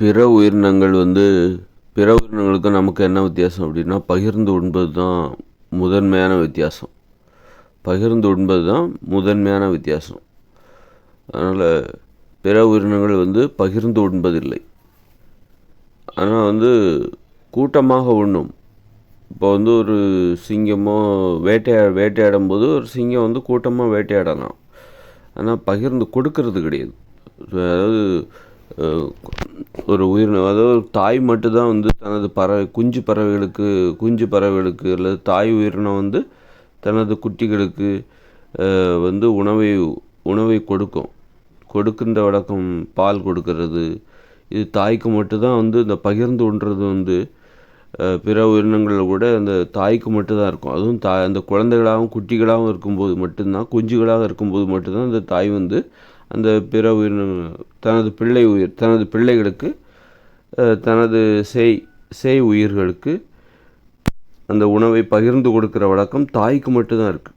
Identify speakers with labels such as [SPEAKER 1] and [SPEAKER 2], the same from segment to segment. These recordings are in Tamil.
[SPEAKER 1] பிற உயிரினங்கள் வந்து பிற உயிரினங்களுக்கும் நமக்கு என்ன வித்தியாசம் அப்படின்னா பகிர்ந்து உண்பது தான் முதன்மையான வித்தியாசம். பகிர்ந்து உண்பது தான் முதன்மையான வித்தியாசம். அதனால் பிற உயிரினங்கள் வந்து பகிர்ந்து உண்பதில்லை. ஆனால் வந்து கூட்டமாக உண்ணும். இப்போ வந்து ஒரு சிங்கமோ வேட்டையா வேட்டையாடும் போது ஒரு சிங்கம் வந்து கூட்டமாக வேட்டையாடலாம். ஆனால் பகிர்ந்து கொடுக்கறது கிடையாது. அதாவது ஒரு உயிரினம் அதாவது ஒரு தாய் மட்டும்தான் வந்து தனது பறவை குஞ்சு பறவைகளுக்கு குஞ்சு பறவைகளுக்கு அல்லது தாய் உயிரினம் வந்து தனது குட்டிகளுக்கு வந்து உணவை உணவை கொடுக்கும். கொடுக்கின்ற வழக்கம் பால் கொடுக்கறது. இது தாய்க்கு மட்டும்தான் வந்து இந்த பகிர்ந்து உண்றது வந்து பிற உயிரினங்களில் கூட அந்த தாய்க்கு மட்டும்தான் இருக்கும். அதுவும் தா அந்த குழந்தைகளாகவும் குட்டிகளாகவும் இருக்கும்போது மட்டும்தான் குஞ்சுகளாக இருக்கும்போது மட்டும்தான் அந்த தாய் வந்து அந்த பிற உயிரினங்கள் தனது பிள்ளை உயிர் தனது பிள்ளைகளுக்கு தனது செய் சேய் உயிர்களுக்கு அந்த உணவை பகிர்ந்து கொடுக்கிற வழக்கம் தாய்க்கு மட்டும்தான் இருக்குது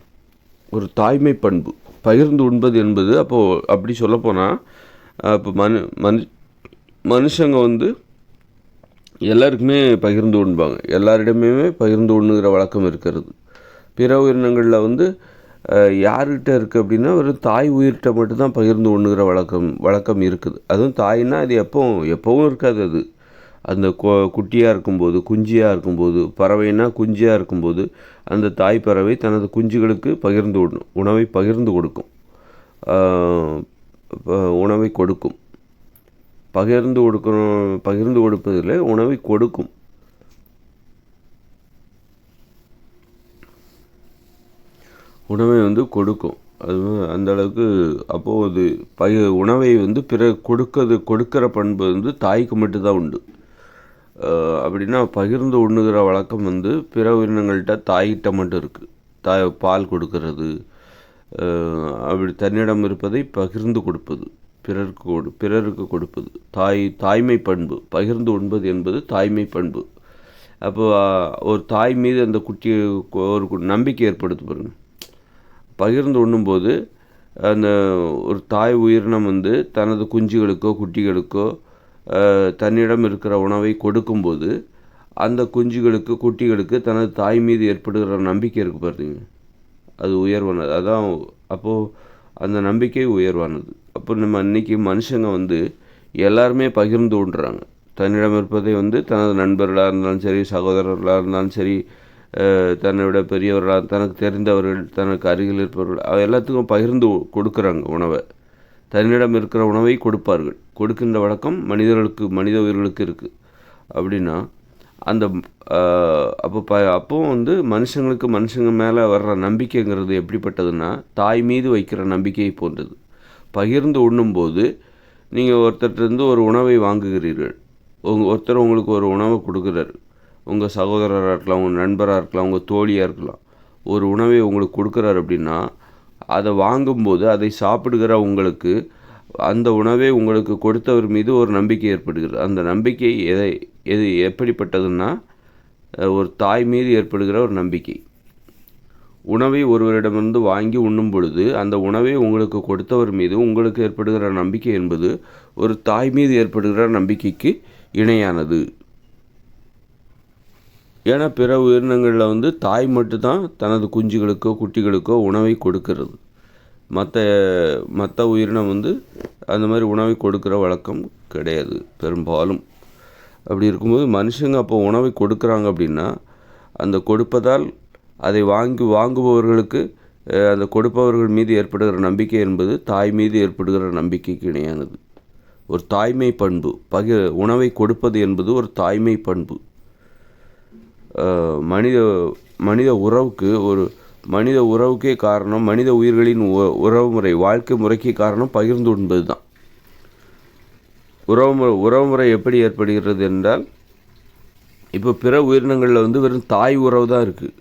[SPEAKER 1] ஒரு தாய்மை பண்பு. பகிர்ந்து உண்பது என்பது அப்போது அப்படி சொல்லப்போனால் இப்போ மனு மனு மனுஷங்க வந்து எல்லாருக்குமே பகிர்ந்து உண்பாங்க. எல்லாரிடமே பகிர்ந்து உண்ணுகிற வழக்கம் இருக்கிறது. பிற உயிரினங்களில் வந்து யார்கிட்ட இருக்குது அப்படின்னா ஒரு தாய் உயிர்கிட்ட மட்டும்தான் பகிர்ந்து உண்ணுகிற வழக்கம் வழக்கம் இருக்குது. அதுவும் தாய்னா அது எப்பவும் எப்பவும் இருக்காது அது. அந்த கொ குட்டியாக இருக்கும்போது குஞ்சியாக இருக்கும்போது பறவைனா குஞ்சியாக இருக்கும்போது அந்த தாய் பறவை தனது குஞ்சுகளுக்கு பகிர்ந்து விடணும் உணவை பகிர்ந்து கொடுக்கும். உணவை கொடுக்கும். பகிர்ந்து கொடுக்கணும் பகிர்ந்து கொடுப்பதில் உணவை கொடுக்கும். உணவை வந்து கொடுக்கும். அது அந்தளவுக்கு அந்த அளவுக்கு அப்போது அது பய உணவை வந்து பிற கொடுக்கிறது கொடுக்கிற பண்பு வந்து தாய்க்கு மட்டும்தான் உண்டு. அப்படின்னா பகிர்ந்து உண்ணுகிற வழக்கம் வந்து பிற உயிரினங்கள்கிட்ட தாய்கிட்ட மட்டும் இருக்குது தாய் பால் கொடுக்கறது அப்படி தன்னிடம் இருப்பதை பகிர்ந்து கொடுப்பது பிறருக்கு கொடு பிறருக்கு கொடுப்பது. தாய் தாய்மை பண்பு பகிர்ந்து உண்பது என்பது தாய்மை பண்பு. அப்போ ஒரு தாய் மீது அந்த குட்டியை ஒரு நம்பிக்கை ஏற்படுத்து பாருங்கள் பகிர்ந்து உண்ணும்போது அந்த ஒரு தாய் உயிரினம் வந்து தனது குஞ்சுகளுக்கோ குட்டிகளுக்கோ தன்னிடம் இருக்கிற உணவை கொடுக்கும்போது அந்த குஞ்சுகளுக்கு குட்டிகளுக்கு தனது தாய் மீது ஏற்படுகிற நம்பிக்கை இருக்குது பாருங்க. அது உயர்வானது. அதான் அப்போது அந்த நம்பிக்கை உயர்வானது. அப்போ நம்ம இன்னைக்கு மனுஷங்க வந்து எல்லாருமே பகிர்ந்து உண்றாங்க. தன்னிடம் இருப்பதை வந்து தனது நண்பர்களாக இருந்தாலும் சரி சகோதரர்களாக இருந்தாலும் சரி தன்னை விட பெரியவர்களாக தனக்கு தெரிந்தவர்கள் தனக்கு அருகில் இருப்பவர்கள் அவ எல்லாத்துக்கும் பகிர்ந்து கொடுக்குறாங்க உணவை. தன்னிடம் இருக்கிற உணவை கொடுப்பார்கள். கொடுக்கின்ற வழக்கம் மனிதர்களுக்கு மனித உயிர்களுக்கு இருக்குது அப்படின்னா அந்த அப்போ ப அப்போவும் வந்து மனுஷங்களுக்கு மனுஷங்க மேலே வர்ற நம்பிக்கைங்கிறது எப்படிப்பட்டதுன்னா தாய் மீது வைக்கிற நம்பிக்கையை போன்றது. பகிர்ந்து உண்ணும்போது நீங்கள் ஒருத்தர்கிட்டருந்து ஒரு உணவை வாங்குகிறீர்கள். உங்க ஒருத்தர் உங்களுக்கு ஒரு உணவை கொடுக்குறாரு. உங்கள் சகோதரராக இருக்கலாம் உங்கள் நண்பராக இருக்கலாம் உங்கள் தோழியாக இருக்கலாம் ஒரு உணவை உங்களுக்கு கொடுக்குறாரு அப்படின்னா அதை வாங்கும்போது அதை சாப்பிடுகிற உங்களுக்கு அந்த உணவை உங்களுக்கு கொடுத்தவர் மீது ஒரு நம்பிக்கை ஏற்படுகிறது. அந்த நம்பிக்கை எதை எது எப்படிப்பட்டதுன்னா ஒரு தாய் மீது ஏற்படுகிற ஒரு நம்பிக்கை. உணவை ஒருவரிடமிருந்து வாங்கி உண்ணும் பொழுது அந்த உணவை உங்களுக்கு கொடுத்தவர் மீது உங்களுக்கு ஏற்படுகிற நம்பிக்கை என்பது ஒரு தாய் மீது ஏற்படுகிற நம்பிக்கைக்கு இணையானது. ஏன்னா பிற உயிரினங்களில் வந்து தாய் மட்டும்தான் தனது குஞ்சுகளுக்கோ குட்டிகளுக்கோ உணவை கொடுக்கிறது. மற்ற மற்ற உயிரினம் வந்து அந்த மாதிரி உணவை கொடுக்குற வழக்கம் கிடையாது பெரும்பாலும். அப்படி இருக்கும்போது மனுஷங்க அப்போ உணவை கொடுக்குறாங்க அப்படின்னா அந்த கொடுப்பதால் அதை வாங்கி வாங்குபவர்களுக்கு அந்த கொடுப்பவர்கள் மீது ஏற்படுகிற நம்பிக்கை என்பது தாய் மீது ஏற்படுகிற நம்பிக்கைக்கு இணையானது. ஒரு தாய்மை பண்பு பகி உணவை கொடுப்பது என்பது ஒரு தாய்மை பண்பு. மனித மனித உறவுக்கு ஒரு மனித உறவுக்கே காரணம் மனித உயிர்களின் உ- உறவு முறை வாழ்க்கை முறைக்கு காரணம் பகிர்ந்து உண்பது தான் உறவுமுறை உறவுமுறை எப்படி ஏற்படுகிறது என்றால் இப்போ பிற உயிரினங்களில் வந்து வெறும் தாய் உறவு தான் இருக்குது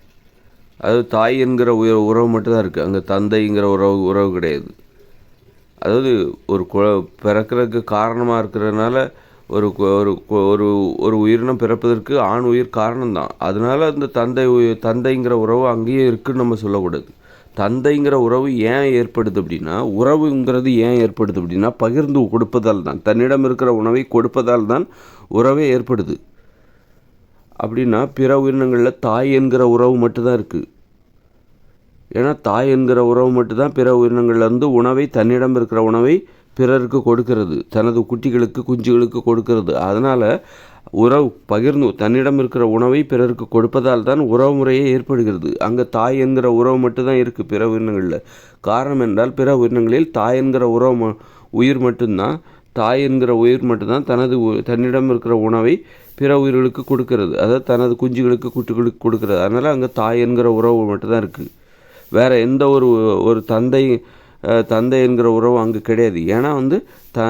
[SPEAKER 1] அதாவது தாய் என்கிற உய உறவு மட்டும்தான் இருக்குது அங்கே தந்தைங்கிற உறவு உறவு கிடையாது. அதாவது ஒரு குழ பிறக்கிறதுக்கு காரணமாக இருக்கிறதுனால ஒரு ஒரு ஒரு ஒரு உயிரினம் பிறப்பதற்கு ஆண் உயிர் காரணம்தான். அதனால் அந்த தந்தை உயிர் தந்தைங்கிற உறவு அங்கேயே இருக்குன்னு நம்ம சொல்லக்கூடாது. தந்தைங்கிற உறவு ஏன் ஏற்படுது அப்படின்னா உறவுங்கிறது ஏன் ஏற்படுது அப்படின்னா பகிர்ந்து கொடுப்பதால் தான் தன்னிடம் இருக்கிற உணவை கொடுப்பதால் தான் உறவே ஏற்படுது. அப்படின்னா பிற உயிரினங்களில் தாய் என்கிற உறவு மட்டும்தான் இருக்குது ஏன்னா தாய் என்கிற உறவு மட்டும்தான் பிற உயிரினங்கள்லேருந்து உணவை தன்னிடம் இருக்கிற உணவை பிறருக்கு கொடுக்கிறது தனது குட்டிகளுக்கு குஞ்சுகளுக்கு கொடுக்கிறது. அதனால் உறவு பகிர்ந்து தன்னிடம் இருக்கிற உணவை பிறருக்கு கொடுப்பதால் தான் உறவு முறையே ஏற்படுகிறது. அங்கே தாய் என்கிற உறவு மட்டும்தான் இருக்குது பிற உயிரினங்களில். காரணம் என்றால் பிற உயிரினங்களில் தாய் என்கிற உறவு உயிர் மட்டும்தான் தாய் என்கிற உயிர் மட்டும்தான் தனது உ- தன்னிடம் இருக்கிற உணவை பிற உயிர்களுக்கு கொடுக்கிறது. அதாவது தனது குஞ்சுகளுக்கு குட்டிகளுக்கு கொடுக்கிறது. அதனால் அங்கே தாய் என்கிற உறவு மட்டும்தான் இருக்குது வேறு எந்த ஒரு ஒரு தந்தை தந்தை என்கிற உறவு அங்கே கிடையாது. ஏன்னா வந்து த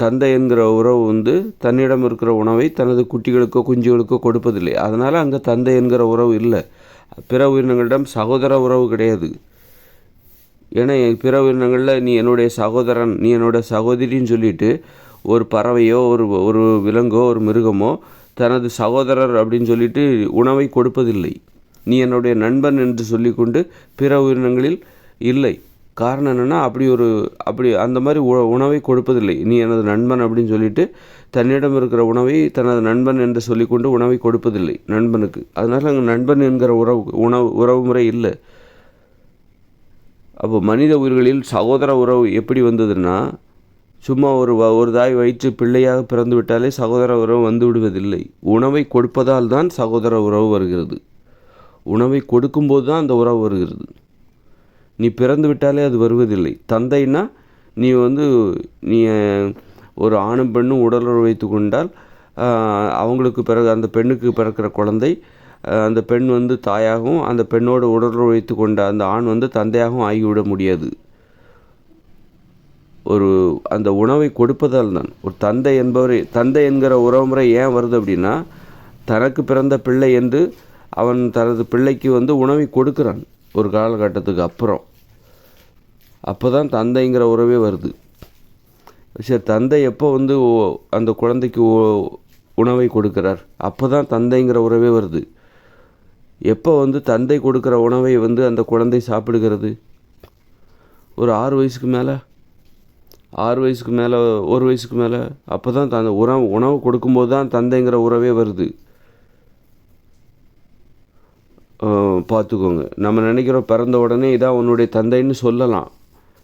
[SPEAKER 1] தந்தை என்கிற உறவு வந்து தன்னிடம் இருக்கிற உணவை தனது குட்டிகளுக்கோ குஞ்சுகளுக்கோ கொடுப்பதில்லை. அதனால் அங்கே தந்தை என்கிற உறவு இல்லை. பிற உயிரினங்களிடம் சகோதர உறவு கிடையாது. ஏன்னா என் பிற உயிரினங்களில் நீ என்னுடைய சகோதரன் நீ என்னோட சகோதரின்னு சொல்லிட்டு ஒரு பறவையோ ஒரு ஒரு விலங்கோ ஒரு மிருகமோ தனது சகோதரர் அப்படின்னு சொல்லிட்டு உணவை கொடுப்பதில்லை. நீ என்னுடைய நண்பன் என்று சொல்லிக்கொண்டு பிற உயிரினங்களில் இல்லை. காரணம் என்னென்னா அப்படி ஒரு அப்படி அந்த மாதிரி உ- உணவை கொடுப்பதில்லை. நீ எனது நண்பன் அப்படின்னு சொல்லிட்டு தன்னிடம் இருக்கிற உணவை தனது நண்பன் என்று சொல்லிக்கொண்டு உணவை கொடுப்பதில்லை நண்பனுக்கு. அதனால் அங்கே நண்பன் என்கிற உறவு உணவு உறவு முறை இல்லை. அப்போ மனித உயிர்களில் சகோதர உறவு எப்படி வந்ததுன்னா சும்மா ஒரு ஒரு தாய் வயிற்று பிள்ளையாக பிறந்து விட்டாலே சகோதர உறவு வந்து விடுவதில்லை. உணவை கொடுப்பதால் தான் சகோதர உறவு வருகிறது. உணவை கொடுக்கும்போது தான் அந்த உறவு வருகிறது. நீ பிறந்து விட்டாலே அது வருவதில்லை. தந்தைன்னா நீ வந்து நீ ஒரு ஆணும் பெண்ணும் உடலுறவு வைத்து கொண்டால் அவங்களுக்கு பிறகு அந்த பெண்ணுக்கு பிறக்கிற குழந்தை அந்த பெண் வந்து தாயாகவும் அந்த பெண்ணோடு உடலுறவு வைத்து கொண்ட அந்த ஆண் வந்து தந்தையாகவும் ஆகிவிட முடியாது. ஒரு அந்த உணவை கொடுப்பதால் தான். ஒரு தந்தை என்பவர் தந்தை என்கிற உறவுமுறை ஏன் வருது அப்படின்னா தனக்கு பிறந்த பிள்ளை என்று அவன் தனது பிள்ளைக்கு வந்து உணவை கொடுக்குறான். ஒரு காலகட்டத்துக்கு அப்புறம். அப்போ தான் தந்தைங்கிற உறவே வருது. சரி தந்தை எப்போ வந்து ஓ- அந்த குழந்தைக்கு ஓ- உணவை கொடுக்கிறார்? அப்போ தான் தந்தைங்கிற உறவே வருது. எப்போ வந்து தந்தை கொடுக்குற உணவை வந்து அந்த குழந்தை சாப்பிடுகிறது? ஒரு ஆறு வயசுக்கு மேலே? ஆறு வயசுக்கு மேலே ஒரு வயசுக்கு மேலே. அப்போ தான் த உணவு உணவு கொடுக்கும்போது தான் தந்தைங்கிற உறவே வருது. பார்த்துக்கோங்க. நம்ம நினைக்கிறோம் பிறந்த உடனே இதான் உன்னுடைய தந்தைன்னு சொல்லலாம்.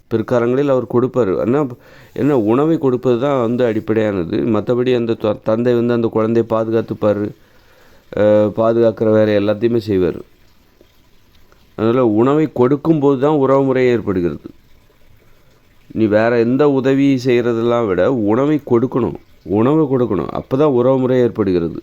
[SPEAKER 1] பிற்காலங்களில் அவர் கொடுப்பார். ஆனால் என்ன உணவை கொடுப்பது தான் வந்து அடிப்படையானது. மற்றபடி அந்த த- தந்தை வந்து அந்த குழந்தையை பாதுகாத்துப்பார். பாதுகாக்கிற வேறு எல்லாத்தையுமே செய்வார். அதனால் உணவை கொடுக்கும்போது தான் உறவு முறை ஏற்படுகிறது. நீ வேறு எந்த உதவி செய்கிறதெல்லாம் விட உணவை கொடுக்கணும். உணவை கொடுக்கணும். அப்போ தான் உறவுமுறை ஏற்படுகிறது.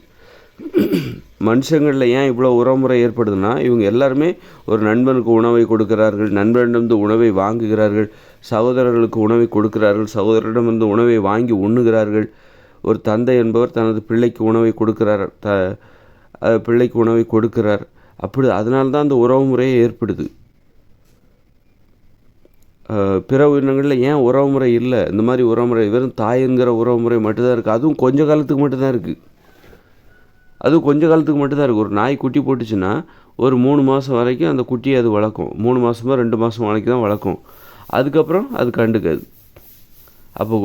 [SPEAKER 1] மனுஷங்களில் ஏன் இவ்வளோ உறவுமுறை ஏற்படுதுன்னா இவங்க எல்லாருமே ஒரு நண்பனுக்கு உணவை கொடுக்கிறார்கள் நண்பனிடமிருந்து உணவை வாங்குகிறார்கள் சகோதரர்களுக்கு உணவை கொடுக்கிறார்கள் சகோதரரிடமிருந்து உணவை வாங்கி உண்ணுகிறார்கள். ஒரு தந்தை என்பவர் தனது பிள்ளைக்கு உணவை கொடுக்கிறார் த பிள்ளைக்கு உணவை கொடுக்கிறார். அப்படி அதனால தான் அந்த உறவுமுறையே ஏற்படுது. பிற உயிரினங்களில் ஏன் உறவுமுறை இல்லை? இந்த மாதிரி உறவுமுறை வெறும் தாய்ங்கிற உறவுமுறை மட்டும்தான் இருக்குது அதுவும் கொஞ்ச காலத்துக்கு மட்டும்தான் இருக்குது அதுவும் கொஞ்ச காலத்துக்கு மட்டும்தான் இருக்கும் ஒரு நாய் குட்டி போட்டுச்சுன்னா ஒரு மூணு மாதம் வரைக்கும் அந்த குட்டியை அது வளர்க்கும். மூணு மாதமோ ரெண்டு மாதம் வரைக்கும் தான் வளர்க்கும். அதுக்கப்புறம் அது கண்டுக்காது. அப்போ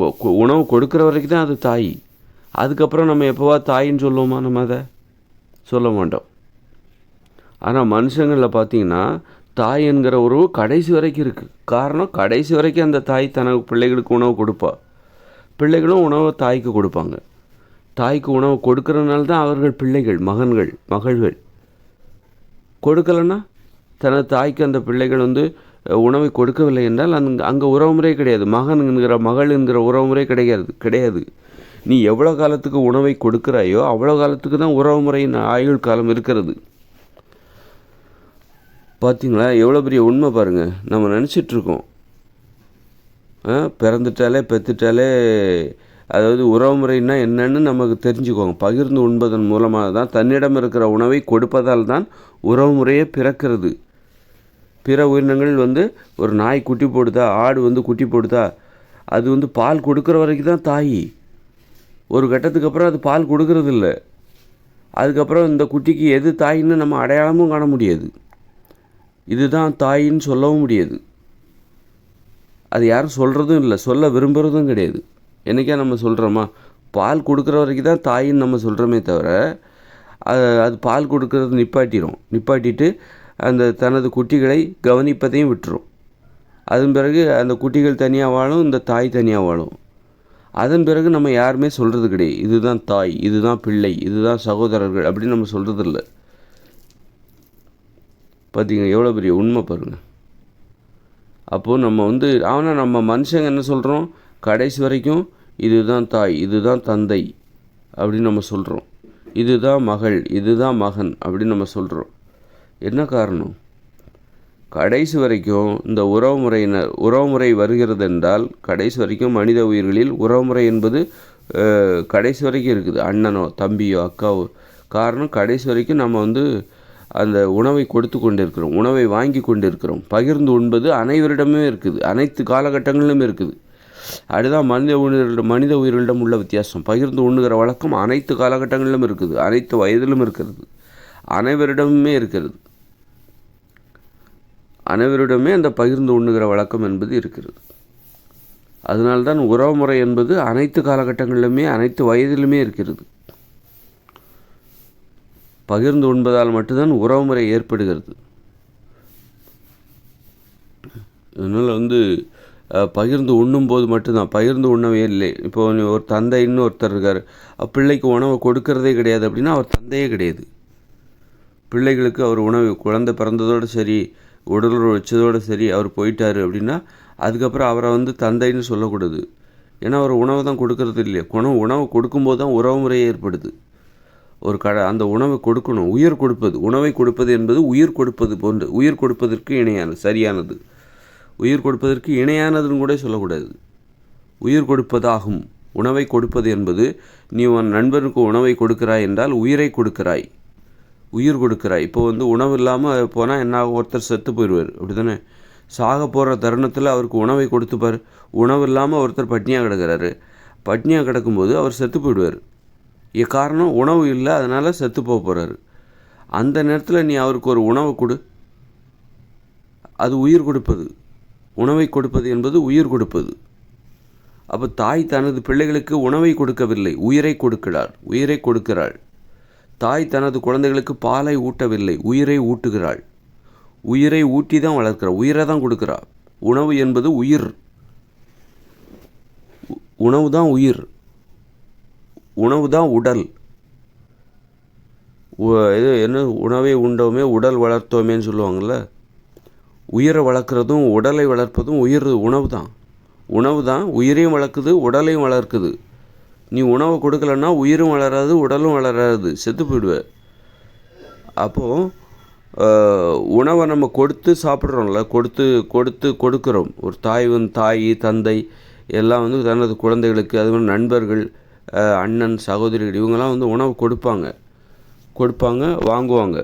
[SPEAKER 1] உணவு கொடுக்குற வரைக்கும் தான் அது தாய். அதுக்கப்புறம் நம்ம எப்போவா தாயின்னு சொல்லுவோமா நம்ம அதை? சொல்ல மாட்டோம். ஆனால் மனுஷங்களில் பார்த்தீங்கன்னா தாய் என்கிற உறவு கடைசி வரைக்கும் இருக்குது காரணம் கடைசி வரைக்கும் அந்த தாய் தனக்கு பிள்ளைகளுக்கு உணவு கொடுப்பா. பிள்ளைகளும் உணவை தாய்க்கு கொடுப்பாங்க. தாய்க்கு உணவு கொடுக்கறதுனால தான் அவர்கள் பிள்ளைகள் மகன்கள் மகள்கள். கொடுக்கலன்னா தனது தாய்க்கு அந்த பிள்ளைகள் வந்து உணவை கொடுக்கவில்லை என்றால் அங்கே அங்கே உறவுமுறை கிடையாது. மகன் என்கிற மகள் என்கிற உறவுமுறை கிடையாது கிடையாது. நீ எவ்வளோ காலத்துக்கு உணவை கொடுக்குறாயோ அவ்வளோ காலத்துக்கு தான் உறவுமுறையின் ஆயுள் காலம் இருக்கிறது. பார்த்தீங்களா எவ்வளோ பெரிய உண்மை பாருங்கள் நம்ம நினச்சிட்டு இருக்கோம் ஆ, பிறந்துட்டாலே பெற்றுட்டாலே அதாவது உறவுமுறைன்னா என்னன்னு நமக்கு தெரிஞ்சுக்கோங்க. பகிர்ந்து உண்பதன் மூலமாக தான் தன்னிடம் இருக்கிற உணவை கொடுப்பதால் தான் உறவுமுறையே பிறக்கிறது. பிற உயிரினங்கள் வந்து ஒரு நாய் குட்டி போடுதா ஆடு வந்து குட்டி போடுதா அது வந்து பால் கொடுக்குற வரைக்கும் தான் தாய். ஒரு கட்டத்துக்கு அப்புறம் அது பால் கொடுக்கறது இல்லை அதுக்கப்புறம் இந்த குட்டிக்கு எது தாயின்னு நம்ம அடையாளமும் காண முடியாது. இதுதான் தாயின்னு சொல்லவும் முடியாது. அது யாரும் சொல்கிறதும் இல்லை சொல்ல விரும்புகிறதும் கிடையாது. என்றைக்கா நம்ம சொல்கிறோமா பால் கொடுக்குற வரைக்கும் தான் தாயின்னு நம்ம சொல்கிறோமே தவிர அது அது பால் கொடுக்கறது நிப்பாட்டிடும் நிப்பாட்டிட்டு அந்த தனது குட்டிகளை கவனிப்பதையும் விட்டுரும். அதன் பிறகு அந்த குட்டிகள் தனியாக வாழும் இந்த தாய் தனியாக வாழும். அதன் பிறகு நம்ம யாருமே சொல்கிறது கிடையாது. இதுதான் தாய் இதுதான் பிள்ளை இதுதான் சகோதரர்கள் அப்படின்னு நம்ம சொல்கிறது இல்லை பார்த்தீங்க எவ்வளோ பெரிய உண்மை பாருங்கள் அப்போது நம்ம வந்து ஆனால் நம்ம மனுஷங்க என்ன சொல்கிறோம் கடைசி வரைக்கும் இதுதான் தாய் இதுதான் தந்தை அப்படின்னு நம்ம சொல்கிறோம் இதுதான் மகள் இதுதான் மகன் அப்படின்னு நம்ம சொல்கிறோம் என்ன காரணம்? கடைசி வரைக்கும் இந்த உறவுமுறையினர் உறவுமுறை வருகிறது என்றால் கடைசி வரைக்கும் மனித உயிர்களில் உறவுமுறை என்பது கடைசி வரைக்கும் இருக்குது. அண்ணனோ தம்பியோ அக்காவோ. காரணம் கடைசி வரைக்கும் நம்ம வந்து அந்த உணவை கொடுத்து கொண்டிருக்கிறோம். உணவை வாங்கி கொண்டிருக்கிறோம். பகிர்ந்து உண்பது அனைவரிடமே இருக்குது. அனைத்து காலகட்டங்களிலும் இருக்குது. அதுதான் மனித உயிரிடம் மனித உயிரிடம் உள்ள வித்தியாசம். பகிர்ந்து உண்ணுகிற வழக்கம் அனைத்து காலகட்டங்களிலும் இருக்குது. அனைத்து வயதிலும் இருக்கிறது. அனைவரிடமுமே இருக்கிறது. அனைவரிடமே அந்த பகிர்ந்து உண்ணுகிற வழக்கம் என்பது இருக்கிறது. அதனால்தான் உறவுமுறை என்பது அனைத்து காலகட்டங்களிலுமே அனைத்து வயதிலுமே இருக்கிறது. பகிர்ந்து உண்பதால் மட்டும்தான் உறவுமுறை ஏற்படுகிறது. அதனால் வந்து பகிர்ந்து உண்ணும்போது மட்டும்தான் பகிர்ந்து உண்ணவே இல்லை. இப்போ ஒரு தந்தைன்னு ஒருத்தர் இருக்கார். பிள்ளைக்கு உணவு கொடுக்கறதே கிடையாது அப்படின்னா அவர் தந்தையே கிடையாது. பிள்ளைகளுக்கு அவர் உணவு குழந்தை பிறந்ததோடு சரி உடல் வச்சதோடு சரி அவர் போயிட்டார் அப்படின்னா அதுக்கப்புறம் அவரை வந்து தந்தைன்னு சொல்லக்கூடாது. ஏன்னா அவர் உணவை தான் கொடுக்கறது இல்லையா. உணவு உணவு கொடுக்கும்போது தான் உறவு முறையே ஏற்படுது. ஒரு கடை அந்த உணவை கொடுக்கணும். உயிர் கொடுப்பது உணவை கொடுப்பது என்பது உயிர் கொடுப்பது போன்று உயிர் கொடுப்பதற்கு இணையானது சரியானது. உயிர் கொடுப்பதற்கு இணையானதுன்னு கூட சொல்லக்கூடாது. உயிர் கொடுப்பதாகும். உணவை கொடுப்பது என்பது நீ உன் நண்பனுக்கு உணவை கொடுக்கிறாய் என்றால் உயிரை கொடுக்கிறாய். உயிர் கொடுக்கிறாய். இப்போ வந்து உணவு இல்லாமல் போனால் என்ன ஒருத்தர் செத்து போயிடுவார். அப்படி தானே சாக போகிற தருணத்தில் அவருக்கு உணவை கொடுத்துப்பார் உணவு இல்லாமல் ஒருத்தர் பட்னியாக கிடக்கிறாரு. பட்னியாக கிடக்கும்போது அவர் செத்து போயிடுவார். காரணம் உணவு இல்லை அதனால் செத்து போக போகிறாரு அந்த நேரத்தில் நீ அவருக்கு ஒரு உணவு கொடு. அது உயிர் கொடுப்பது. உணவை கொடுப்பது என்பது உயிர் கொடுப்பது. அப்போ தாய் தனது பிள்ளைகளுக்கு உணவை கொடுக்கவில்லை உயிரை கொடுக்கிறார் உயிரை கொடுக்கிறாள். தாய் தனது குழந்தைகளுக்கு பாலை ஊட்டவில்லை உயிரை ஊட்டுகிறாள். உயிரை ஊட்டி தான் வளர்க்கிறாள் உயிரை தான் கொடுக்குறாள் உணவு என்பது உயிர். உணவு தான் உயிர். உணவு தான் உடல். இது என்ன உணவை உண்டோமே உடல் வளர்த்தோமேன்னு சொல்லுவாங்கள்ல உயிரை வளர்க்குறதும் உடலை வளர்ப்பதும் உயிர் உணவு தான். உணவு தான் உயிரையும் வளர்க்குது உடலையும் வளர்க்குது. நீ உணவை கொடுக்கலன்னா உயிரும் வளராது உடலும் வளராது. செத்து போயிடுவ. அப்போது உணவை நம்ம கொடுத்து சாப்பிட்றோம்ல கொடுத்து கொடுத்து கொடுக்குறோம். ஒரு தாய் வந்து தாய் தந்தை எல்லாம் வந்து தனது குழந்தைகளுக்கு அது மாதிரி நண்பர்கள் அண்ணன் சகோதரிகள் இவங்கெல்லாம் வந்து உணவு கொடுப்பாங்க. கொடுப்பாங்க வாங்குவாங்க.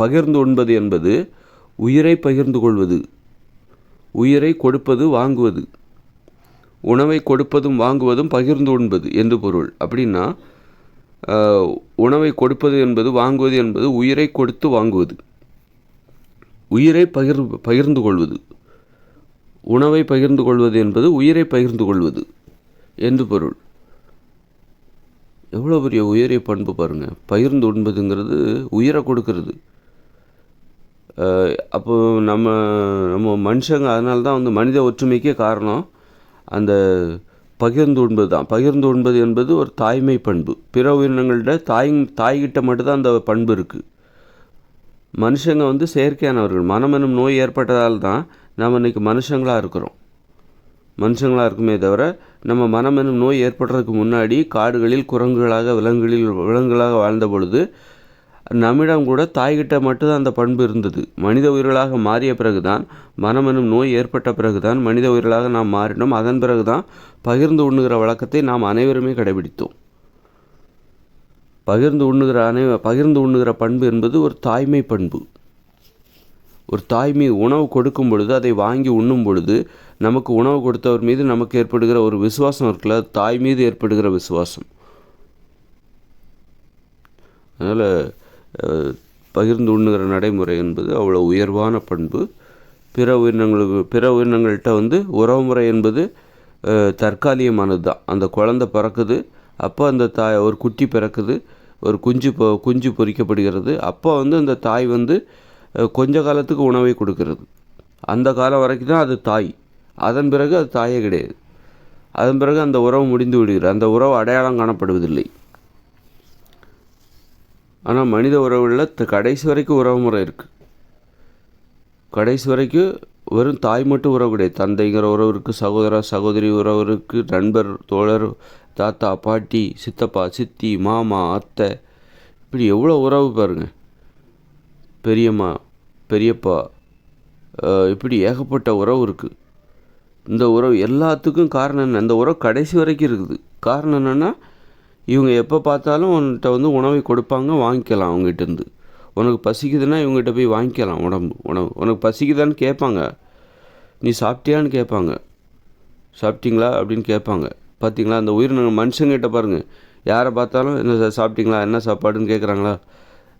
[SPEAKER 1] பகிர்ந்து உண்பது என்பது உயிரை பகிர்ந்து கொள்வது. உயிரை கொடுப்பது வாங்குவது. உணவை கொடுப்பதும் வாங்குவதும் பகிர்ந்து உண்பது என்று பொருள். அப்படின்னா உணவை கொடுப்பது என்பது வாங்குவது என்பது உயிரை கொடுத்து வாங்குவது. உயிரை பகிர் பகிர்ந்து கொள்வது. உணவை பகிர்ந்து கொள்வது என்பது உயிரை பகிர்ந்து கொள்வது என்று பொருள். எவ்வளோ பெரிய உயிரை பண்பு பாருங்கள் பகிர்ந்து உண்பதுங்கிறது உயிரை கொடுக்கறது. அப்போ நம்ம நம்ம மனுஷங்க அதனால தான் வந்து மனித ஒற்றுமைக்கே காரணம். அந்த பகிர்ந்து உண்பது தான் பகிர்ந்து உண்பது என்பது ஒரு தாய்மை பண்பு. பிற உயிரினங்கள்ட தாய் தாய்கிட்ட மட்டும்தான் அந்த பண்பு இருக்குது மனுஷங்க வந்து செயற்கையானவர்கள். மனம் எனும் நோய் ஏற்பட்டதால் தான் நம்ம இன்றைக்கி மனுஷங்களாக இருக்கிறோம். மனுஷங்களாக இருக்குமே தவிர நம்ம மனம் எனும் நோய் ஏற்படுறதுக்கு முன்னாடி காடுகளில் குரங்குகளாக விலங்குகளில் விலங்குகளாக வாழ்ந்த பொழுது நம்மிடம் கூட தாய்கிட்ட மட்டும்தான் அந்த பண்பு இருந்தது. மனித உயிர்களாக மாறிய பிறகுதான் மனம் எனும் நோய் ஏற்பட்ட பிறகுதான் மனித உயிர்களாக நாம் மாறினோம். அதன் பிறகுதான் பகிர்ந்து உண்ணுகிற வழக்கத்தை நாம் அனைவருமே கடைபிடித்தோம். பகிர்ந்து உண்ணுகிற அனை பகிர்ந்து உண்ணுகிற பண்பு என்பது ஒரு தாய்மை பண்பு. ஒரு தாய்மை உணவு கொடுக்கும் பொழுது அதை வாங்கி உண்ணும் பொழுது நமக்கு உணவு கொடுத்தவர் மீது நமக்கு ஏற்படுகிற ஒரு விசுவாசம் இருக்குல்ல தாய் மீது ஏற்படுகிற விசுவாசம். அதனால் பகிர்ந்து உண்ணுகிற நடைமுறை என்பது அவ்வளோ உயர்வான பண்பு. பிற உயிரினங்களுக்கு பிற உயிரினங்கள்கிட்ட வந்து உறவுமுறை என்பது தற்காலிகமானது தான் அந்த குழந்தை பிறக்குது அப்போ அந்த தாய் ஒரு குட்டி பிறக்குது ஒரு குஞ்சு பொ குஞ்சு பொறிக்கப்படுகிறது. அப்போ வந்து அந்த தாய் வந்து கொஞ்ச காலத்துக்கு உணவை கொடுக்கிறது. அந்த காலம் வரைக்கும் தான் அது தாய். அதன் பிறகு அது தாயே கிடையாது. அதன் பிறகு அந்த உறவு முடிந்து விடுகிறது. அந்த உறவு அடையாளம் காணப்படுவதில்லை. ஆனால் மனித உறவுகளில் கடைசி வரைக்கும் உறவு முறை இருக்குது கடைசி வரைக்கும் வெறும் தாய் மட்டும் உறவு கிடையாது. தந்தைங்கிற உறவு இருக்குது சகோதர சகோதரி உறவு இருக்குது நண்பர் தோழர் தாத்தா பாட்டி சித்தப்பா சித்தி மாமா அத்தை இப்படி எவ்வளோ உறவு பாருங்க. பெரியம்மா பெரியப்பா இப்படி ஏகப்பட்ட உறவு இருக்குது இந்த உறவு எல்லாத்துக்கும் காரணம் என்ன? இந்த உறவு கடைசி வரைக்கும் இருக்குது. காரணம் என்னென்னா இவங்க எப்போ பார்த்தாலும் உன்கிட்ட வந்து உணவை கொடுப்பாங்க வாங்கிக்கலாம் அவங்ககிட்டருந்து உனக்கு பசிக்குதுன்னா இவங்ககிட்ட போய் வாங்கிக்கலாம் உடம்பு உணவு. உனக்கு பசிக்குதான்னு கேட்பாங்க. நீ சாப்பிட்டியான்னு கேட்பாங்க. சாப்பிட்டீங்களா அப்படின்னு கேட்பாங்க. பார்த்தீங்களா? அந்த உயிரினங்கள் மனுஷங்கிட்ட பாருங்கள் யாரை பார்த்தாலும் என்ன சார் சாப்பிட்டீங்களா? என்ன சாப்பாடுன்னு கேட்குறாங்களா?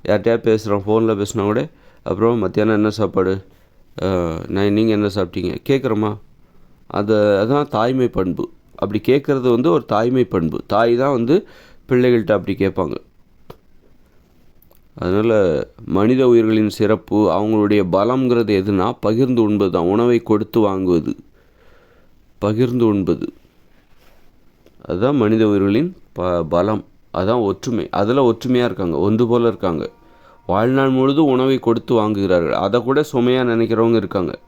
[SPEAKER 1] யார்கிட்டயா பேசுகிறோம் ஃபோனில் பேசினா கூட அப்புறம் மத்தியானம் என்ன சாப்பாடு? நான் நீங்கள் என்ன சாப்பிட்டீங்க? கேட்குறோமா? அது அதான் தாய்மை பண்பு. அப்படி கேட்குறது வந்து ஒரு தாய்மை பண்பு. தாய் தான் வந்து பிள்ளைகள்கிட்ட அப்படி கேட்பாங்க அதனால் மனித உயிர்களின் சிறப்பு அவங்களுடைய பலம்ங்கிறது எதுனா பகிர்ந்து உண்பது தான். உணவை கொடுத்து வாங்குவது. பகிர்ந்து உண்பது. அதுதான் மனித உயிர்களின் ப பலம். அதான் ஒற்றுமை. அதில் ஒற்றுமையாக இருக்காங்க. ஒன்று போல் இருக்காங்க. வாழ்நாள் முழுதும் உணவை கொடுத்து வாங்குகிறார்கள். அதை கூட சுமையாக நினைக்கிறவங்க இருக்காங்க.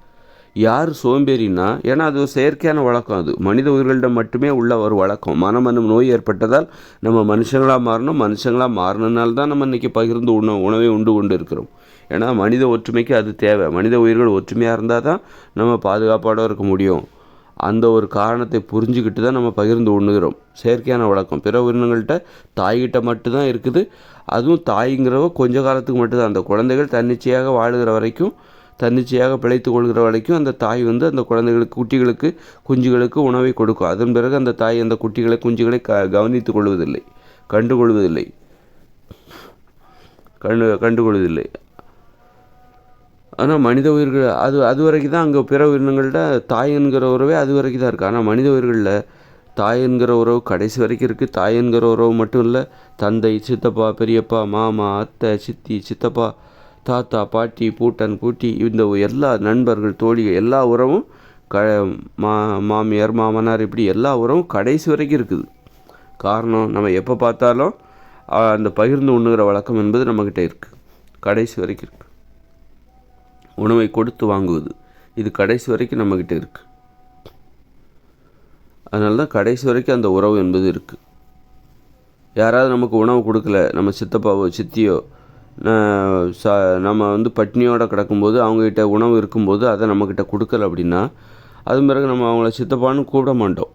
[SPEAKER 1] யார் சோம்பேறினா ஏன்னா அது ஒரு செயற்கையான வழக்கம் அது. மனித உயிர்களிடம் மட்டுமே உள்ள ஒரு வழக்கம். மனம் என்னும் நோய் ஏற்பட்டதால் நம்ம மனுஷங்களாக மாறணும். மனுஷங்களாக மாறினால தான் நம்ம இன்றைக்கி பகிர்ந்து உணவு உணவை உண்டு கொண்டு இருக்கிறோம் ஏன்னா மனித ஒற்றுமைக்கு அது தேவை. மனித உயிர்கள் ஒற்றுமையாக இருந்தால் தான் நம்ம பாதுகாப்பாட இருக்க முடியும். அந்த ஒரு காரணத்தை புரிஞ்சுக்கிட்டு தான் நம்ம பகிர்ந்து உண்ணுகிறோம். செயற்கையான வழக்கம். பிற உயிரினங்கள்கிட்ட தாய்கிட்ட மட்டும்தான் இருக்குது. அதுவும் தாய்ங்கிறவ கொஞ்ச காலத்துக்கு மட்டும்தான். அந்த குழந்தைகள் தன்னிச்சையாக வாழுகிற வரைக்கும் தன்னிச்சையாக பிழைத்து கொள்கிற வரைக்கும் அந்த தாய் வந்து அந்த குழந்தைகளுக்கு குட்டிகளுக்கு குஞ்சுகளுக்கு உணவை கொடுக்கும். அதன் பிறகு அந்த தாய் அந்த குட்டிகளை குஞ்சுகளை க கவனித்துக் கொள்வதில்லை. கண்டுகொள்வதில்லை. கண்டு கண்டுகொள்வதில்லை. ஆனால் மனித உயிர்கள் அது அது வரைக்கும் தான் அங்கே பிற உயிரினங்கள்ட்ட தாய் என்கிற உறவே அது வரைக்கும் தான் இருக்குது ஆனால் மனித உயிர்களில் தாய் என்கிற உறவு கடைசி வரைக்கும் இருக்குது தாய் என்கிற உறவு மட்டும் இல்லை தந்தை சித்தப்பா பெரியப்பா மாமா அத்தை சித்தி சித்தப்பா தாத்தா பாட்டி பூட்டன் பூட்டி இந்த எல்லா நண்பர்கள் தோழிகள் எல்லா உறவும் க மா மாமியார் மாமனார் இப்படி எல்லா உறவும் கடைசி வரைக்கும் இருக்குது. காரணம் நம்ம எப்போ பார்த்தாலும் அந்த பகிர்ந்து உண்ணுகிற வழக்கம் என்பது நம்மக்கிட்ட இருக்குது கடைசி வரைக்கும் இருக்குது உணவை கொடுத்து வாங்குவது இது கடைசி வரைக்கும் நம்மக்கிட்ட இருக்குது அதனால தான் கடைசி வரைக்கும் அந்த உறவு என்பது இருக்குது யாராவது நமக்கு உணவு கொடுக்கல நம்ம சித்தப்பாவோ சித்தியோ ச நம்ம வந்து பட்னியோடு கிடக்கும்போது அவங்கக்கிட்ட உணவு இருக்கும்போது அதை நம்மக்கிட்ட கொடுக்கல அப்படின்னா அது பிறகு நம்ம அவங்கள சித்தப்பான்னு கூப்பிட மாட்டோம்.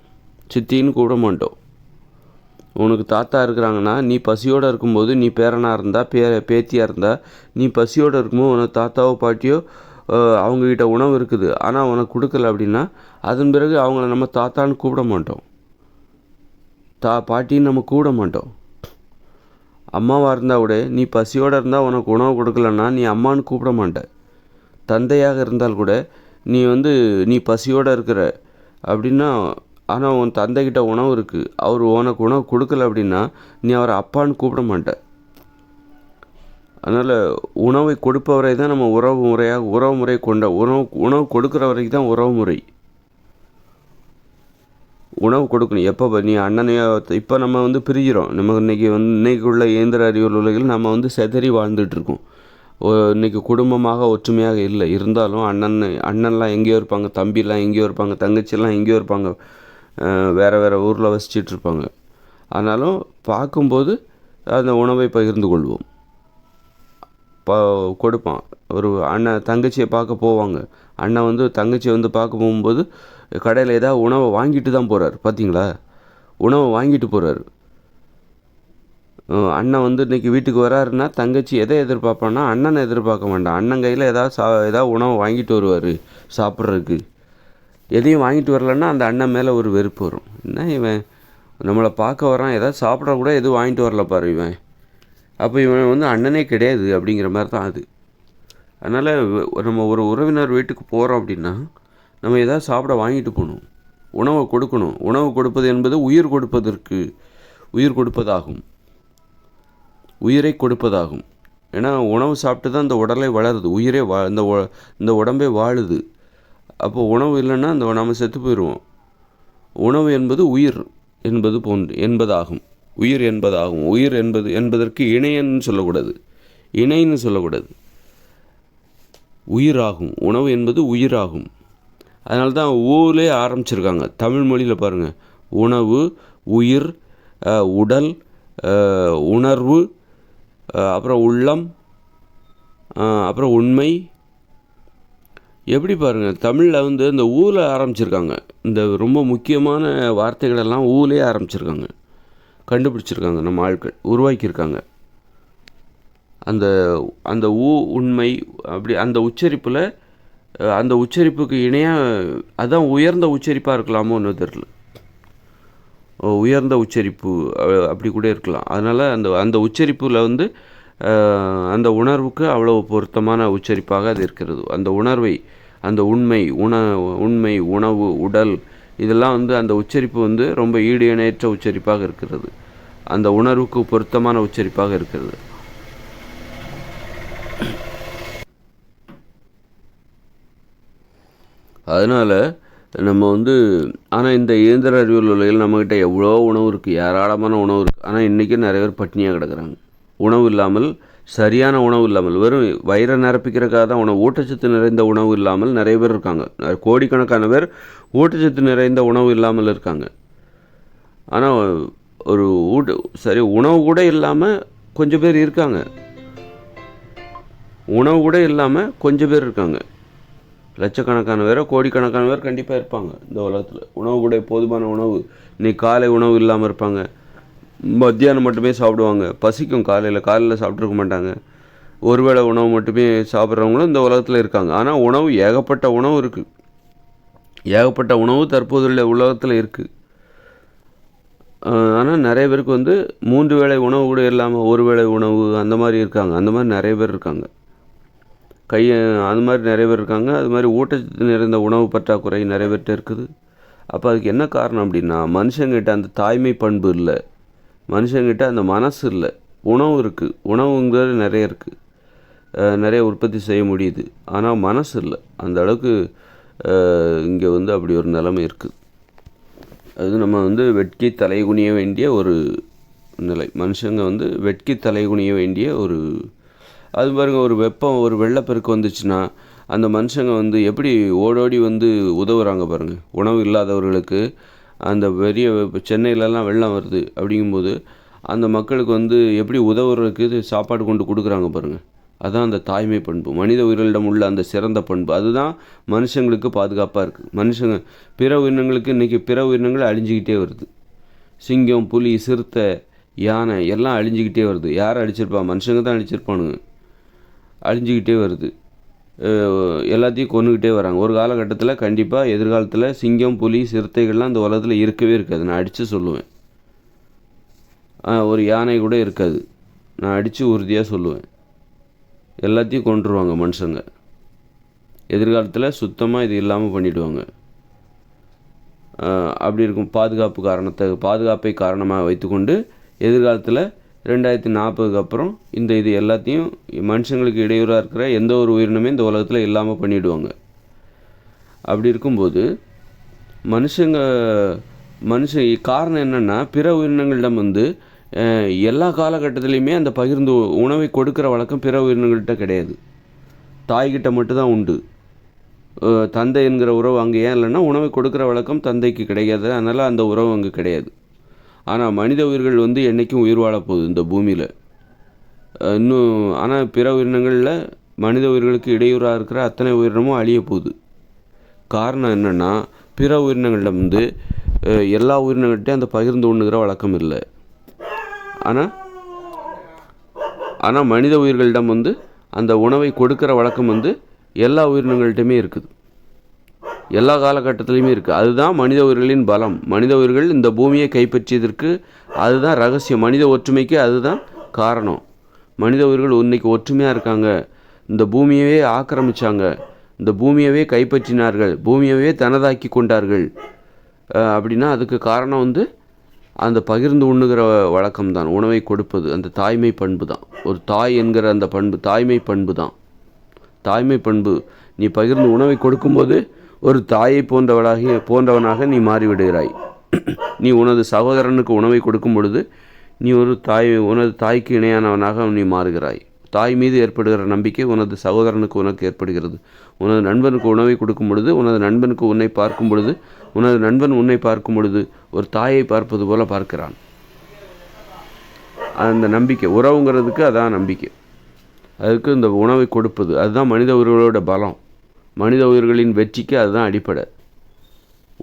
[SPEAKER 1] சித்தின்னு கூப்பிட மாட்டோம். உனக்கு தாத்தா இருக்கிறாங்கன்னா நீ பசியோடு இருக்கும்போது நீ பேரனாக இருந்தால் பே பேத்தியாக இருந்தால் நீ பசியோடு இருக்கும்போது உனக்கு தாத்தாவோ பாட்டியோ அவங்கக்கிட்ட உணவு இருக்குது. ஆனால் உனக்கு கொடுக்கல அப்படின்னா அதன் பிறகு அவங்கள நம்ம தாத்தான்னு கூப்பிட மாட்டோம். தா பாட்டின்னு நம்ம கூப்பிட மாட்டோம். அம்மாவாக இருந்தால் கூட நீ பசியோடு இருந்தால் உனக்கு உணவு கொடுக்கலன்னா நீ அம்மான்னு கூப்பிட மாட்ட. தந்தையாக இருந்தால் கூட நீ வந்து நீ பசியோடு இருக்கிற அப்படின்னா ஆனால் உன் தந்தைக்கிட்ட உணவு இருக்குது அவர் உனக்கு உணவு கொடுக்கல அப்படின்னா நீ அவரை அப்பான்னு கூப்பிட மாட்ட. அதனால் உணவை கொடுப்பவரை தான் நம்ம உறவு முறையாக உறவு முறை கொண்ட உணவு உணவு கொடுக்குற வரைக்கும் தான் உறவு முறை. உணவு கொடுக்கணும். எப்போ நீ அண்ணனையோ இப்போ நம்ம வந்து பிரிகிறோம். நம்ம இன்னைக்கு வந்து இன்றைக்கி உள்ள இயந்திர அறிவியல் உலகில் நம்ம வந்து செதறி வாழ்ந்துட்டுருக்கோம். இன்றைக்கி ஓ, இன்னைக்கு குடும்பமாக ஒற்றுமையாக இல்லை. இருந்தாலும் அண்ணன் அண்ணன்லாம் எங்கேயோ இருப்பாங்க தம்பிலாம் எங்கேயோ இருப்பாங்க தங்கச்சிலாம் எங்கேயோ இருப்பாங்க. வேறு வேறு ஊரில் வசிச்சிட்டு இருப்பாங்க ஆனாலும் பார்க்கும்போது அந்த உணவை பகிர்ந்து கொள்வோம். ப கொடுப்பான். ஒரு அண்ணன் தங்கச்சியை பார்க்க போவாங்க. அண்ணன் வந்து தங்கச்சியை வந்து பார்க்க போகும்போது கடையில் ஏதாவது உணவை வாங்கிட்டு தான் போகிறார் பார்த்தீங்களா உணவை வாங்கிட்டு போகிறாரு அண்ணன் வந்து இன்னைக்கு வீட்டுக்கு வராருன்னா தங்கச்சி எதை எதிர்பார்ப்பான்னா அண்ணனை எதிர்பார்க்க மாட்டான் அண்ணன் கையில் ஏதாவது சா ஏதாவது உணவு வாங்கிட்டு வருவார் சாப்பிட்றதுக்கு. எதையும் வாங்கிட்டு வரலன்னா அந்த அண்ணன் மேலே ஒரு வெறுப்பு வரும். என்ன இவன்? நம்மளை பார்க்க வரான் ஏதாவது சாப்பிட கூட எதுவும் வாங்கிட்டு வரல பாரு இவன். அப்போ இவன் வந்து அண்ணனே கிடையாது அப்படிங்கிற மாதிரி தான் அது. அதனால் நம்ம ஒரு உறவினர் வீட்டுக்கு போகிறோம் அப்படின்னா நம்ம எதாவது சாப்பிட வாங்கிட்டு போகணும். உணவை கொடுக்கணும். உணவு கொடுப்பது என்பது உயிர் கொடுப்பதற்கு உயிர் கொடுப்பதாகும். உயிரை கொடுப்பதாகும். ஏன்னா உணவு சாப்பிட்டு தான் இந்த உடலை வளருது. உயிரே வா இந்த இந்த உடம்பே வாழுது. அப்போ உணவு இல்லைன்னா அந்த நம்ம செத்து போயிடுவோம். உணவு என்பது உயிர் என்பது போன்று என்பதாகும். உயிர் என்பதாகும். உயிர் என்பது என்பதற்கு இணையன்னு சொல்லக்கூடாது. இணைன்னு சொல்லக்கூடாது. உயிராகும். உணவு என்பது உயிராகும். அதனால தான் ஊலே ஆரம்பிச்சிருக்காங்க. தமிழ் மொழியில் பாருங்கள் உணவு உயிர் உடல் உணர்வு அப்புறம் உள்ளம் அப்புறம் உண்மை. எப்படி பாருங்கள் தமிழில் வந்து இந்த ஊரில் ஆரம்பிச்சிருக்காங்க. இந்த ரொம்ப முக்கியமான வார்த்தைகளெல்லாம் ஊலே ஆரம்பிச்சிருக்காங்க. கண்டுபிடிச்சிருக்காங்க நம்ம ஆட்கள் உருவாக்கியிருக்காங்க. அந்த அந்த ஊ உண்மை அப்படி அந்த உச்சரிப்பில் அந்த உச்சரிப்புக்கு இணையாக அதான் உயர்ந்த உச்சரிப்பாக இருக்கலாமோன்னு தெரில உயர்ந்த உச்சரிப்பு அப்படி கூட இருக்கலாம். அதனால் அந்த அந்த உச்சரிப்பில் வந்து அந்த உணர்வுக்கு அவ்வளோ பொருத்தமான உச்சரிப்பாக அது இருக்கிறது. அந்த உணர்வை அந்த உண்மை உண உண்மை உணவு உடல் இதெல்லாம் வந்து அந்த உச்சரிப்பு வந்து ரொம்ப ஈடு இணையற்ற உச்சரிப்பாக இருக்கிறது. அந்த உணர்வுக்கு பொருத்தமான உச்சரிப்பாக இருக்கிறது. அதனால் நம்ம வந்து ஆனால் இந்த இயந்திர அறிவியல் உலகில் நம்மக்கிட்ட எவ்வளோ உணவு இருக்குது ஏராளமான உணவு இருக்குது ஆனால் இன்றைக்கும் நிறைய பேர் பட்டினியாக கிடக்குறாங்க. உணவு இல்லாமல் சரியான உணவு இல்லாமல் வெறும் வயிறை நிரப்பிக்கிறக்காக தான் உணவு ஊட்டச்சத்து நிறைந்த உணவு இல்லாமல் நிறைய பேர் இருக்காங்க. கோடிக்கணக்கான பேர் ஊட்டச்சத்து நிறைந்த உணவு இல்லாமல் இருக்காங்க. ஆனால் ஒரு ஊட்ட சரி உணவு கூட இல்லாமல் கொஞ்சம் பேர் இருக்காங்க. உணவு கூட இல்லாமல் கொஞ்சம் பேர் இருக்காங்க. லட்சக்கணக்கான பேரோ கோடிக்கணக்கான பேர் கண்டிப்பாக இருப்பாங்க இந்த உலகத்தில். உணவு கூட போதுமான உணவு. இன்னைக்கு காலை உணவு இல்லாமல் இருப்பாங்க. மத்தியானம் மட்டுமே சாப்பிடுவாங்க. பசிக்கும் காலையில். காலையில் சாப்பிட்ருக்க மாட்டாங்க. ஒருவேளை உணவு மட்டுமே சாப்பிட்றவங்களும் இந்த உலகத்தில் இருக்காங்க. ஆனால் உணவு ஏகப்பட்ட உணவு இருக்குது ஏகப்பட்ட உணவு தற்போதுள்ள உலகத்தில் இருக்குது ஆனால் நிறைய பேருக்கு வந்து மூன்று வேளை உணவு கூட இல்லாமல் ஒரு வேளை உணவு அந்த மாதிரி இருக்காங்க. அந்த மாதிரி நிறைய பேர் இருக்காங்க. கையை அது மாதிரி நிறைய பேர் இருக்காங்க. அது மாதிரி ஊட்டச்சத்து நிறைந்த உணவு பற்றாக்குறை நிறைய பேர்கிட்ட இருக்குது. அப்போ அதுக்கு என்ன காரணம் அப்படின்னா மனுஷங்கிட்ட அந்த தாய்மை பண்பு இல்லை. மனுஷங்கிட்ட அந்த மனசு இல்லை. உணவு இருக்குது உணவுங்கிறது நிறைய இருக்குது நிறைய உற்பத்தி செய்ய முடியுது. ஆனால் மனசு இல்லை. அந்த அளவுக்கு இங்கே வந்து அப்படி ஒரு நிலைமை இருக்குது அது நம்ம வந்து வெட்கி தலைகுனிய வேண்டிய ஒரு நிலை. மனுஷங்க வந்து வெட்கி தலைகுனிய வேண்டிய ஒரு அது பாருங்க ஒரு வெப்பம் ஒரு வெள்ளப்பெருக்கு வந்துச்சுன்னா அந்த மனுஷங்க வந்து எப்படி ஓடோடி வந்து உதவுறாங்க பாருங்கள் உணவு இல்லாதவர்களுக்கு அந்த பெரிய இப்போ சென்னையிலலாம் வெள்ளம் வருது அப்படிங்கும்போது அந்த மக்களுக்கு வந்து எப்படி உதவுறதுக்கு இது சாப்பாடு கொண்டு கொடுக்குறாங்க பாருங்கள் அதுதான் அந்த தாய்மை பண்பு. மனித உயிரிடம் உள்ள அந்த சிறந்த பண்பு. அதுதான் மனுஷங்களுக்கு பாதுகாப்பாக இருக்குது மனுஷங்க பிற உயிரினங்களுக்கு இன்றைக்கி பிற உயிரினங்கள் அழிஞ்சிக்கிட்டே வருது. சிங்கம் புலி சிறுத்தை யானை எல்லாம் அழிஞ்சிக்கிட்டே வருது. யார் அழிச்சிருப்பா? மனுஷங்க தான் அழிச்சிருப்பானுங்க. அழிஞ்சிக்கிட்டே வருது. எல்லாத்தையும் கொண்டுக்கிட்டே வராங்க. ஒரு காலகட்டத்தில் கண்டிப்பாக எதிர்காலத்தில் சிங்கம் புலி சிறுத்தைகள்லாம் அந்த உலகத்தில் இருக்கவே இருக்காது. நான் அடித்து சொல்லுவேன். ஒரு யானை கூட இருக்காது. நான் அடித்து உறுதியாக சொல்லுவேன். எல்லாத்தையும் கொண்டுருவாங்க மனுஷங்க. எதிர்காலத்தில் சுத்தமாக இது இல்லாமல் பண்ணிவிடுவாங்க அப்படி இருக்கும் பாதுகாப்பு காரணத்தை பாதுகாப்பை காரணமாக வைத்துக்கொண்டு எதிர்காலத்தில் ரெண்டாயிரத்தி நாற்பதுக்கு அப்புறம் இந்த இது எல்லாத்தையும் மனுஷங்களுக்கு இடையூறாக இருக்கிற எந்த ஒரு உயிரினமே இந்த உலகத்தில் இல்லாமல் பண்ணிவிடுவாங்க அப்படி இருக்கும்போது மனுஷங்க மனுஷ காரணம் என்னென்னா பிற உயிரினங்களிடம் வந்து எல்லா காலகட்டத்திலையுமே அந்த பகிர்ந்து உணவை கொடுக்குற வழக்கம் பிற உயிரினங்கள்கிட்ட கிடையாது. தாய்கிட்ட மட்டும்தான் உண்டு. தந்தை என்கிற உறவு அங்கே ஏன் இல்லைன்னா உணவை கொடுக்குற வழக்கம் தந்தைக்கு கிடையாது. அதனால் அந்த உறவு அங்கே கிடையாது. ஆனால் மனித உயிர்கள் வந்து என்றைக்கும் உயிர் வாழப்போகுது இந்த பூமியில். இன்னும் ஆனால் பிற உயிரினங்களில் மனித உயிர்களுக்கு இடையூறாக இருக்கிற அத்தனை உயிரினமும் அழிய போகுது காரணம் என்னென்னா பிற உயிரினங்களிடம் வந்து எல்லா உயிரினங்கள்கிட்டையும் அந்த பகிர்ந்து உண்ணுகிற வழக்கம் இல்லை. ஆனால் ஆனால் மனித உயிர்களிடம் வந்து அந்த உணவை கொடுக்கிற வழக்கம் வந்து எல்லா உயிரினங்கள்கிட்டையுமே இருக்குது. எல்லா காலகட்டத்திலையுமே இருக்குது அதுதான் மனித உயிர்களின் பலம். மனித உயிர்கள் இந்த பூமியை கைப்பற்றியதற்கு அதுதான் ரகசியம். மனித ஒற்றுமைக்கு அதுதான் காரணம். மனித உயிர்கள் இன்னைக்கு ஒற்றுமையாக இருக்காங்க. இந்த பூமியவே ஆக்கிரமிச்சாங்க. இந்த பூமியவே கைப்பற்றினார்கள். பூமியவே தனதாக்கி கொண்டார்கள். அப்படின்னா அதுக்கு காரணம் வந்து அந்த பகிர்ந்து உண்ணுகிற வழக்கம் தான் உணவை கொடுப்பது. அந்த தாய்மை பண்பு தான். ஒரு தாய் என்கிற அந்த பண்பு தாய்மை பண்பு தான். தாய்மை பண்பு. நீ பகிர்ந்து உணவை கொடுக்கும்போது ஒரு தாயை போன்றவளாக போன்றவனாக நீ மாறிவிடுகிறாய். நீ உனது சகோதரனுக்கு உணவை கொடுக்கும் பொழுது நீ ஒரு தாய் உனது தாய்க்கு இணையானவனாக நீ மாறுகிறாய். தாய் மீது ஏற்படுகிற நம்பிக்கை உனது சகோதரனுக்கு உனக்கு ஏற்படுகிறது. உனது நண்பனுக்கு உணவை கொடுக்கும் பொழுது உனது நண்பனுக்கு உன்னை பார்க்கும் பொழுது உனது நண்பன் உன்னை பார்க்கும் பொழுது ஒரு தாயை பார்ப்பது போல பார்க்கிறான். அந்த நம்பிக்கை உறவுங்கிறதுக்கு அதான் நம்பிக்கை. அதுக்கு இந்த உணவை கொடுப்பது அதுதான் மனித உறவுகளோட பலம். மனித உயிர்களின் வெற்றிக்கு அதுதான் அடிப்படை.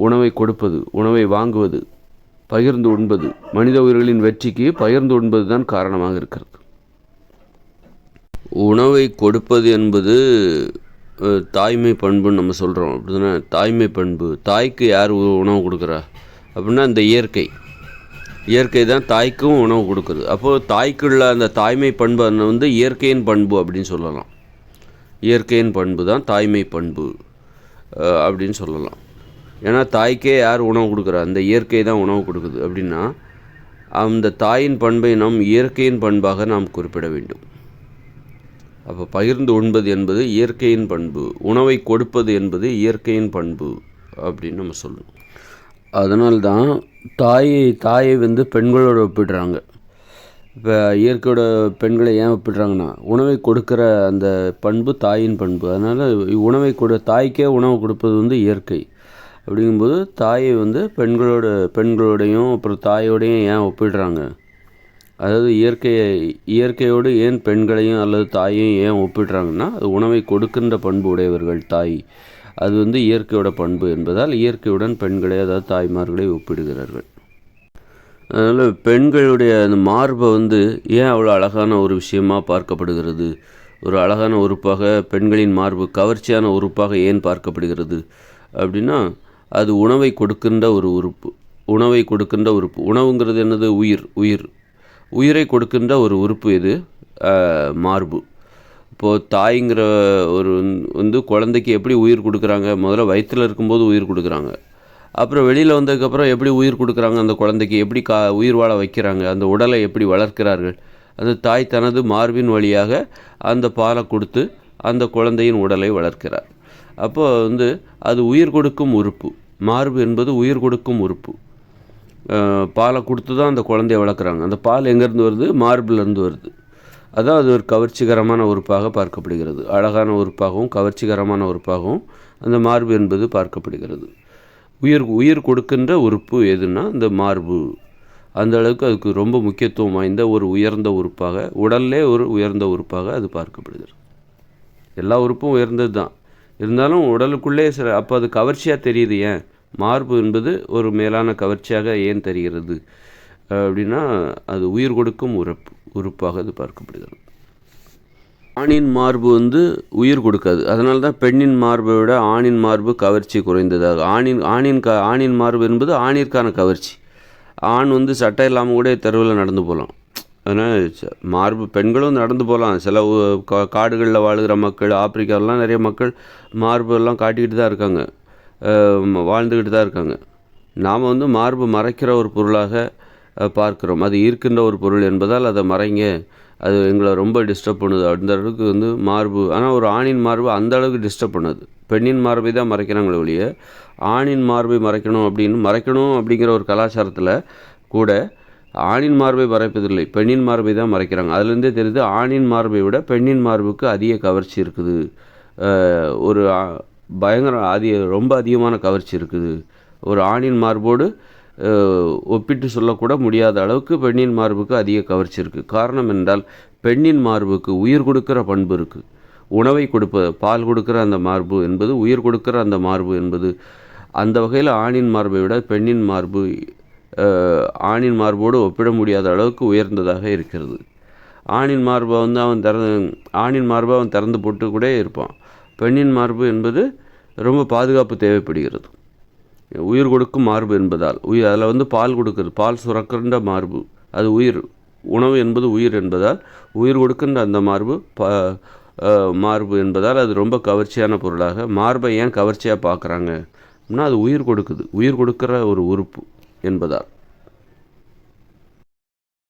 [SPEAKER 1] உணவை கொடுப்பது உணவை வாங்குவது பகிர்ந்து உண்பது. மனித உயிர்களின் வெற்றிக்கு பகிர்ந்து உண்பது தான் காரணமாக இருக்கிறது. உணவை கொடுப்பது என்பது தாய்மை பண்புன்னு நம்ம சொல்கிறோம் அப்படிதானே? தாய்மை பண்பு. தாய்க்கு யார் உணவு கொடுக்குறா? அப்படின்னா இந்த இயற்கை. இயற்கை தான் தாய்க்கும் உணவு கொடுக்குறது அப்போது தாய்க்குள்ள அந்த தாய்மை பண்பு அந்த வந்து இயற்கையின் பண்பு அப்படின்னு சொல்லலாம். இயற்கையின் பண்பு தான் தாய்மை பண்பு. அப்படின்னு சொல்லலாம். ஏன்னா தாய்க்கே யார் உணவு கொடுக்குறா? அந்த இயற்கை தான் உணவு கொடுக்குது. அப்படின்னா அந்த தாயின் பண்பை நாம் இயற்கையின் பண்பாக நாம் குறிப்பிட வேண்டும். அப்போ பகிர்ந்து உண்பது என்பது இயற்கையின் பண்பு. உணவை கொடுப்பது என்பது இயற்கையின் பண்பு அப்படின்னு நம்ம சொல்லணும். அதனால்தான் தாயை தாயை வந்து பெண்களோடு ஒப்பிடுறாங்க. இப்போ இயற்கையோட பெண்களை ஏன் ஒப்பிடுறாங்கன்னா உணவை கொடுக்குற அந்த பண்பு தாயின் பண்பு. அதனால் உணவை கொடு தாய்க்கே உணவு கொடுப்பது வந்து இயற்கை. அப்படிங்கும்போது தாயை வந்து பெண்களோட பெண்களோடையும் அப்புறம் தாயோடையும் ஏன் ஒப்பிடுறாங்க? அதாவது இயற்கையை இயற்கையோடு ஏன் பெண்களையும் அல்லது தாயையும் ஏன் ஒப்பிடுறாங்கன்னா அது உணவை கொடுக்கின்ற பண்பு உடையவர்கள் தாய். அது வந்து இயற்கையோட பண்பு என்பதால் இயற்கையுடன் பெண்களை அதாவது தாய்மார்களை ஒப்பிடுகிறார்கள். அதனால் பெண்களுடைய அந்த மார்பை வந்து ஏன் அவ்வளோ அழகான ஒரு விஷயமாக பார்க்கப்படுகிறது? ஒரு அழகான உறுப்பாக பெண்களின் மார்பு கவர்ச்சியான உறுப்பாக ஏன் பார்க்கப்படுகிறது? அப்படின்னா அது உணவை கொடுக்கின்ற ஒரு உறுப்பு உணவை கொடுக்கின்ற உறுப்பு. உணவுங்கிறது என்னது? உயிர் உயிர். உயிரை கொடுக்கின்ற ஒரு உறுப்பு இது மார்பு. இப்போது தாய்ங்கிற ஒரு வந்து குழந்தைக்கு எப்படி உயிர் கொடுக்குறாங்க? முதல்ல வயிற்றில் இருக்கும்போது உயிர் கொடுக்குறாங்க. அப்புறம் வெளியில் வந்ததுக்கப்புறம் எப்படி உயிர் கொடுக்குறாங்க அந்த குழந்தைக்கு? எப்படி கா உயிர் வாழ வைக்கிறாங்க? அந்த உடலை எப்படி வளர்க்கிறார்கள்? அந்த தாய் தனது மார்பின் வழியாக அந்த பாலை கொடுத்து அந்த குழந்தையின் உடலை வளர்க்கிறார். அப்போ வந்து அது உயிர் கொடுக்கும் உறுப்பு. மார்பு என்பது உயிர் கொடுக்கும் உறுப்பு. பாலை கொடுத்து தான் அந்த குழந்தைய வளர்க்குறாங்க. அந்த பால் எங்கேருந்து வருது? மார்பிலேருந்து வருது. அதான் அது ஒரு கவர்ச்சிகரமான உறுப்பாக பார்க்கப்படுகிறது. அழகான உறுப்பாகவும் கவர்ச்சிகரமான உறுப்பாகவும் அந்த மார்பு என்பது பார்க்கப்படுகிறது. உயிர் உயிர் கொடுக்கின்ற உறுப்பு எதுன்னா இந்த மார்பு. அந்த அளவுக்கு அதுக்கு ரொம்ப முக்கியத்துவம் வாய்ந்த ஒரு உயர்ந்த உறுப்பாக உடல்லே ஒரு உயர்ந்த உறுப்பாக அது பார்க்கப்படுகிறது. எல்லா உறுப்பும் உயர்ந்தது தான். இருந்தாலும் உடலுக்குள்ளே சில அப்போ அது கவர்ச்சியாக தெரியுது ஏன்? மார்பு என்பது ஒரு மேலான கவர்ச்சியாக ஏன் தெரிகிறது? அப்படின்னா அது உயிர் கொடுக்கும் உறுப்பு உறுப்பாக அது பார்க்கப்படுகிறது. ஆணின் மார்பு வந்து உயிர் கொடுக்காது. அதனால தான் பெண்ணின் மார்பை விட ஆணின் மார்பு கவர்ச்சி குறைந்ததாக. ஆணின் ஆணின் க ஆணின் மார்பு என்பது ஆணிற்கான கவர்ச்சி. ஆண் வந்து சட்டை இல்லாமல் கூட தெருவில் நடந்து போகலாம் அதனால் மார்பு பெண்களும் நடந்து போகலாம் சில கா- காடுகளில் வாழுகிற மக்கள் ஆப்பிரிக்காவிலாம் நிறைய மக்கள் மார்பு எல்லாம் காட்டிக்கிட்டு தான் இருக்காங்க. வாழ்ந்துக்கிட்டு தான் இருக்காங்க. நாம் வந்து மார்பு மறைக்கிற ஒரு பொருளாக பார்க்குறோம் பார்க்கிறோம். அது ஈர்க்கின்ற ஒரு பொருள் என்பதால் அதை மறைங்க அது எங்களை ரொம்ப டிஸ்டர்ப் பண்ணுது. அந்த அளவுக்கு வந்து மார்பு ஆனால் ஒரு ஆணின் மார்பு அந்த அளவுக்கு டிஸ்டர்ப் பண்ணுது. பெண்ணின் மார்பை தான் மறைக்கிறாங்களே ஒழிய ஆணின் மார்பை மறைக்கணும் அப்படின்னு மறைக்கணும் அப்படிங்கிற ஒரு கலாச்சாரத்தில் கூட ஆணின் மார்பை மறைப்பதில்லை பெண்ணின் மார்பை தான் மறைக்கிறாங்க. அதுலேருந்தே தெரியுது ஆணின் மார்பை விட பெண்ணின் மார்புக்கு அதிக கவர்ச்சி இருக்குது. ஒரு பயங்கர அதிக ரொம்ப அதிகமான கவர்ச்சி இருக்குது. ஒரு ஆணின் மார்போடு ஒப்பிட்டு சொல்லக்கூட முடியாத அளவுக்கு பெண்ணின் மார்புக்கு அதிக கவர்ச்சி இருக்குது காரணம் என்றால் பெண்ணின் மார்புக்கு உயிர் கொடுக்கிற பண்பு இருக்குது உணவை கொடுப்ப பால் கொடுக்கிற அந்த மார்பு என்பது உயிர் கொடுக்கிற அந்த மார்பு என்பது அந்த வகையில் ஆணின் மார்பை விட பெண்ணின் மார்பு ஆணின் மார்போடு ஒப்பிட முடியாத அளவுக்கு உயர்ந்ததாக இருக்கிறது. ஆணின் மார்பை வந்து அவன் திறந்து ஆணின் மார்பை அவன் திறந்து போட்டு கூட இருப்பான். பெண்ணின் மார்பு என்பது ரொம்ப பாதுகாப்பு தேவைப்படுகிறது. உயிர் கொடுக்கும் மார்பு என்பதால். உயிர் அதில் வந்து பால் கொடுக்குறது பால் சுரக்கின்ற மார்பு. அது உயிர் உணவு என்பது உயிர் என்பதால் உயிர் கொடுக்கின்ற அந்த மார்பு ப மார்பு என்பதால் அது ரொம்ப கவர்ச்சியான பொருளாக. மார்பை ஏன் கவர்ச்சியாக பார்க்குறாங்க? அப்படின்னா அது உயிர் கொடுக்குது. உயிர் கொடுக்குற ஒரு உறுப்பு என்பதால்.